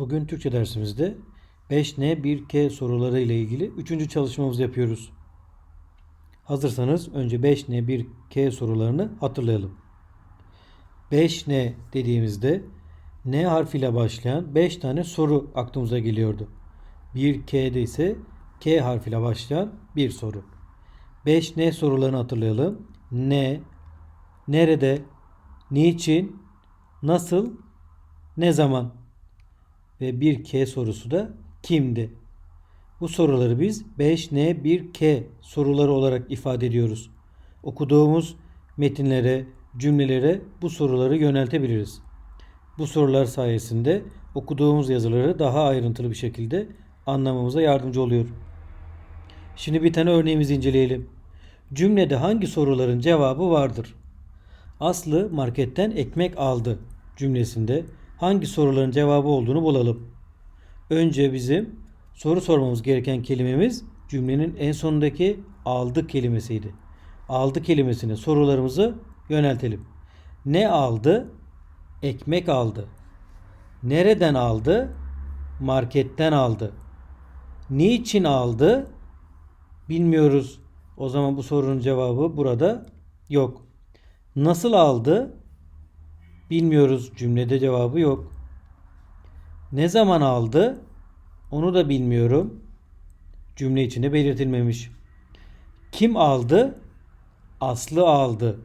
Bugün Türkçe dersimizde 5N 1K soruları ile ilgili 3. çalışmamızı yapıyoruz. Hazırsanız önce 5N 1K sorularını hatırlayalım. 5N dediğimizde N harfiyle başlayan 5 tane soru aklımıza geliyordu. 1K'de ise K harfiyle başlayan bir soru. 5N sorularını hatırlayalım. Ne, nerede, niçin, nasıl, ne zaman ve 1K sorusu da kimdi? Bu soruları biz 5N 1K soruları olarak ifade ediyoruz. Okuduğumuz metinlere, cümlelere bu soruları yöneltebiliriz. Bu sorular sayesinde okuduğumuz yazıları daha ayrıntılı bir şekilde anlamamıza yardımcı oluyor. Şimdi bir tane örneğimizi inceleyelim. Cümlede hangi soruların cevabı vardır? Aslı marketten ekmek aldı cümlesinde hangi soruların cevabı olduğunu bulalım. Önce bizim soru sormamız gereken kelimemiz cümlenin en sonundaki aldı kelimesiydi. Aldı kelimesine sorularımızı yöneltelim. Ne aldı? Ekmek aldı. Nereden aldı? Marketten aldı. Niçin aldı? Bilmiyoruz. O zaman bu sorunun cevabı burada yok. Nasıl aldı? Bilmiyoruz. Cümlede cevabı yok. Ne zaman aldı? Onu da bilmiyorum. Cümle içinde belirtilmemiş. Kim aldı? Aslı aldı.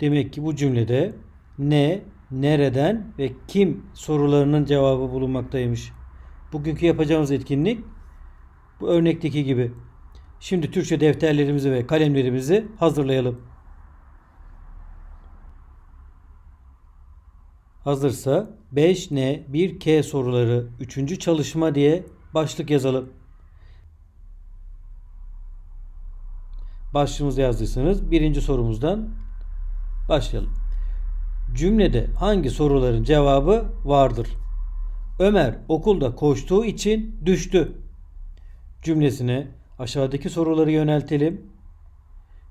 Demek ki bu cümlede ne, nereden ve kim sorularının cevabı bulunmaktaymış. Bugünkü yapacağımız etkinlik bu örnekteki gibi. Şimdi Türkçe defterlerimizi ve kalemlerimizi hazırlayalım. Hazırsa 5N 1K soruları 3. çalışma diye başlık yazalım. Başlığımızı yazdıysanız birinci sorumuzdan başlayalım. Cümlede hangi soruların cevabı vardır? Ömer okulda koştuğu için düştü. Cümlesine aşağıdaki soruları yöneltelim.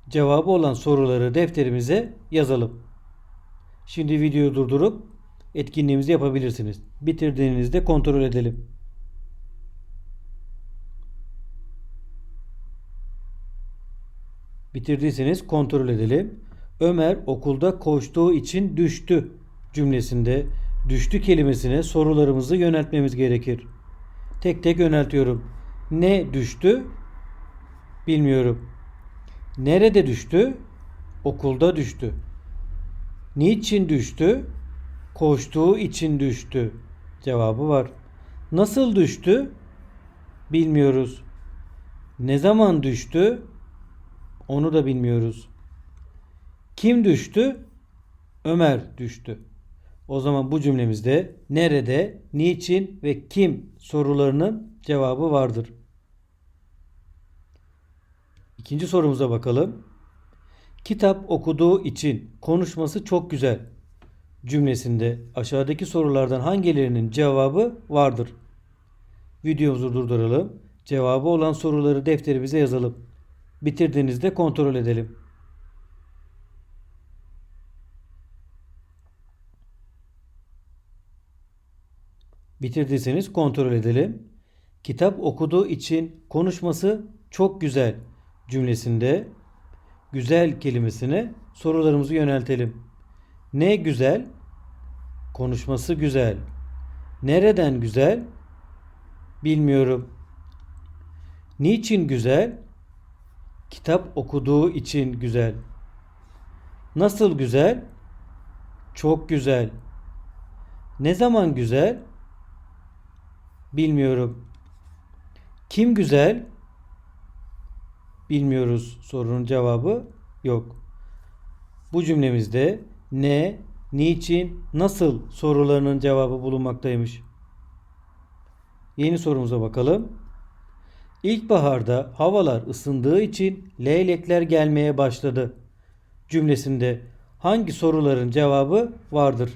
Cevabı olan soruları defterimize yazalım. Şimdi videoyu durdurup etkinliğimizi yapabilirsiniz. Bitirdiğinizde kontrol edelim. Bitirdiyseniz kontrol edelim. Ömer okulda koştuğu için düştü cümlesinde düştü kelimesine sorularımızı yöneltmemiz gerekir. Tek tek yöneltiyorum. Ne düştü? Bilmiyorum. Nerede düştü? Okulda düştü. Niçin düştü? Koştuğu için düştü. Cevabı var. Nasıl düştü? Bilmiyoruz. Ne zaman düştü? Onu da bilmiyoruz. Kim düştü? Ömer düştü. O zaman bu cümlemizde nerede, niçin ve kim sorularının cevabı vardır. İkinci sorumuza bakalım. Kitap okuduğu için konuşması çok güzel cümlesinde aşağıdaki sorulardan hangilerinin cevabı vardır? Videomuzu durduralım. Cevabı olan soruları defterimize yazalım. Bitirdiğinizde kontrol edelim. Bitirdiyseniz kontrol edelim. Kitap okuduğu için konuşması çok güzel cümlesinde güzel kelimesine sorularımızı yöneltelim. Ne güzel? Konuşması güzel. Nereden güzel? Bilmiyorum. Niçin güzel? Kitap okuduğu için güzel. Nasıl güzel? Çok güzel. Ne zaman güzel? Bilmiyorum. Kim güzel? Bilmiyoruz sorunun cevabı yok. Bu cümlemizde ne, niçin, nasıl sorularının cevabı bulunmaktaymış. Yeni sorumuza bakalım. İlkbaharda havalar ısındığı için leylekler gelmeye başladı. Cümlesinde hangi soruların cevabı vardır?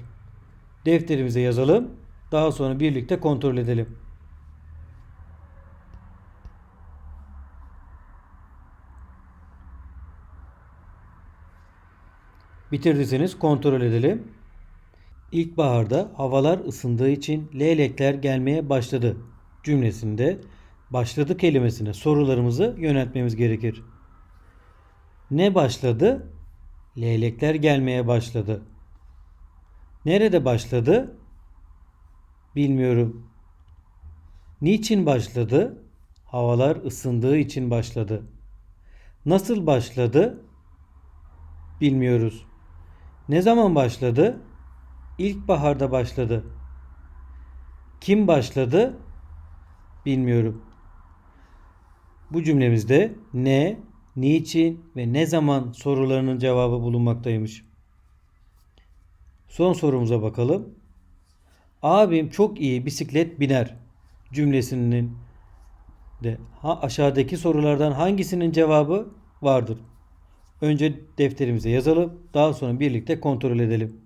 Defterimize yazalım. Daha sonra birlikte kontrol edelim. Bitirdiyseniz kontrol edelim. İlkbaharda havalar ısındığı için leylekler gelmeye başladı cümlesinde başladı kelimesine sorularımızı yöneltmemiz gerekir. Ne başladı? Leylekler gelmeye başladı. Nerede başladı? Bilmiyorum. Niçin başladı? Havalar ısındığı için başladı. Nasıl başladı? Bilmiyoruz. Ne zaman başladı? İlkbaharda başladı. Kim başladı? Bilmiyorum. Bu cümlemizde ne, niçin ve ne zaman sorularının cevabı bulunmaktaymış. Son sorumuza bakalım. Abim çok iyi bisiklet biner cümlesinin de aşağıdaki sorulardan hangisinin cevabı vardır? Önce defterimize yazalım. Daha sonra birlikte kontrol edelim.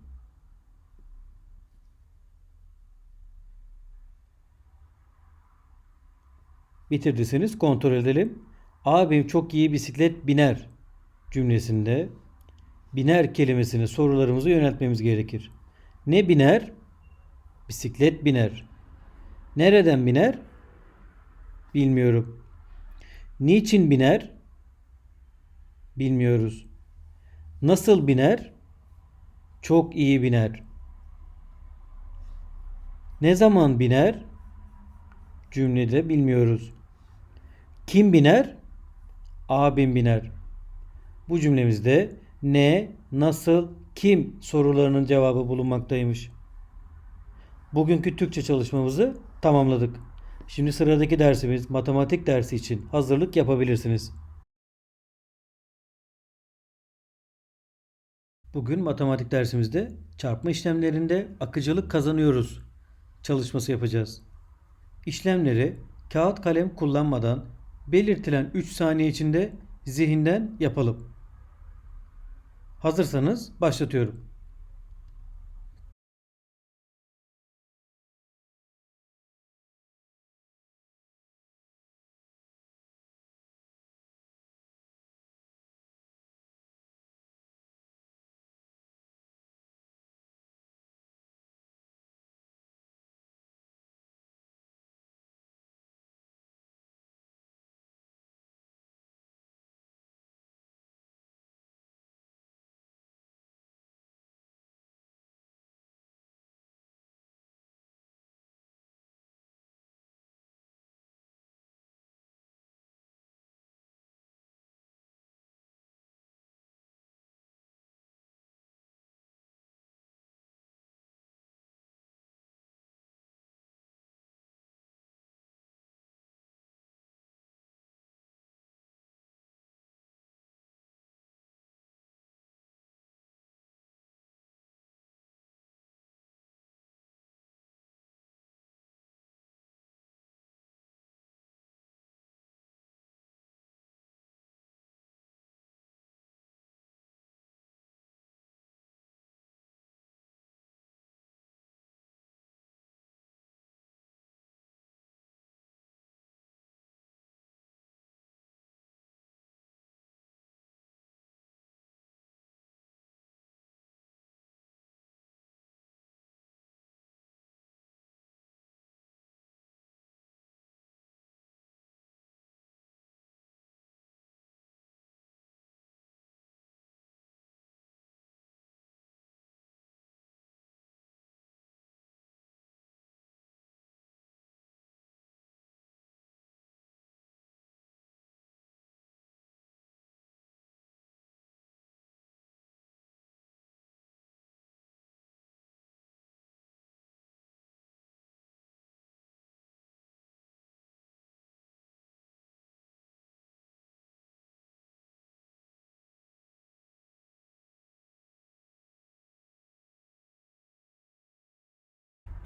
Bitirdiyseniz kontrol edelim. Abim çok iyi bisiklet biner cümlesinde biner kelimesini sorularımızı yöneltmemiz gerekir. Ne biner? Bisiklet biner. Nereden biner? Bilmiyorum. Niçin biner? Bilmiyoruz. Nasıl biner? Çok iyi biner. Ne zaman biner? Cümlede bilmiyoruz. Kim biner? Abim biner. Bu cümlemizde ne, nasıl, kim sorularının cevabı bulunmaktaymış. Bugünkü Türkçe çalışmamızı tamamladık. Şimdi sıradaki dersimiz matematik dersi için hazırlık yapabilirsiniz. Bugün matematik dersimizde çarpma işlemlerinde akıcılık kazanıyoruz çalışması yapacağız. İşlemleri kağıt kalem kullanmadan belirtilen 3 saniye içinde zihinden yapalım. Hazırsanız başlatıyorum.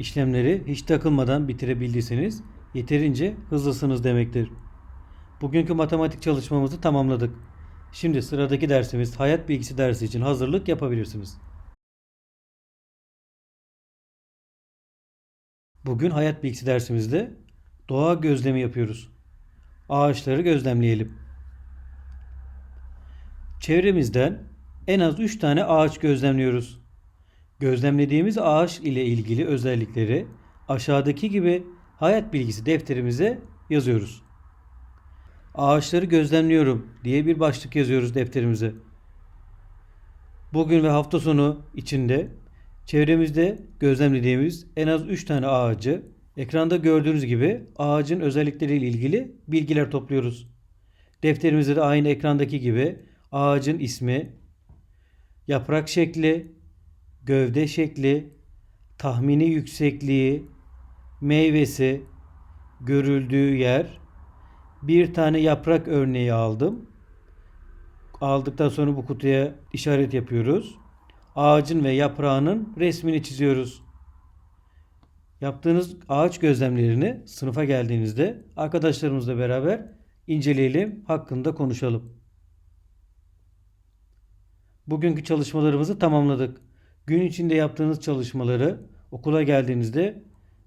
İşlemleri hiç takılmadan bitirebildiyseniz yeterince hızlısınız demektir. Bugünkü matematik çalışmamızı tamamladık. Şimdi sıradaki dersimiz hayat bilgisi dersi için hazırlık yapabilirsiniz. Bugün hayat bilgisi dersimizde doğa gözlemi yapıyoruz. Ağaçları gözlemleyelim. Çevremizden en az 3 tane ağaç gözlemliyoruz. Gözlemlediğimiz ağaç ile ilgili özellikleri aşağıdaki gibi hayat bilgisi defterimize yazıyoruz. Ağaçları gözlemliyorum diye bir başlık yazıyoruz defterimize. Bugün ve hafta sonu içinde çevremizde gözlemlediğimiz en az 3 tane ağacı ekranda gördüğünüz gibi ağacın özellikleriyle ilgili bilgiler topluyoruz. Defterimizde de aynı ekrandaki gibi ağacın ismi, yaprak şekli, gövde şekli, tahmini yüksekliği, meyvesi, görüldüğü yer, bir tane yaprak örneği aldım. Aldıktan sonra bu kutuya işaret yapıyoruz. Ağacın ve yaprağının resmini çiziyoruz. Yaptığınız ağaç gözlemlerini sınıfa geldiğinizde arkadaşlarımızla beraber inceleyelim, hakkında konuşalım. Bugünkü çalışmalarımızı tamamladık. Gün içinde yaptığınız çalışmaları okula geldiğinizde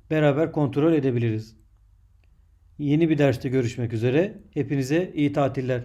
beraber kontrol edebiliriz. Yeni bir derste görüşmek üzere. Hepinize iyi tatiller.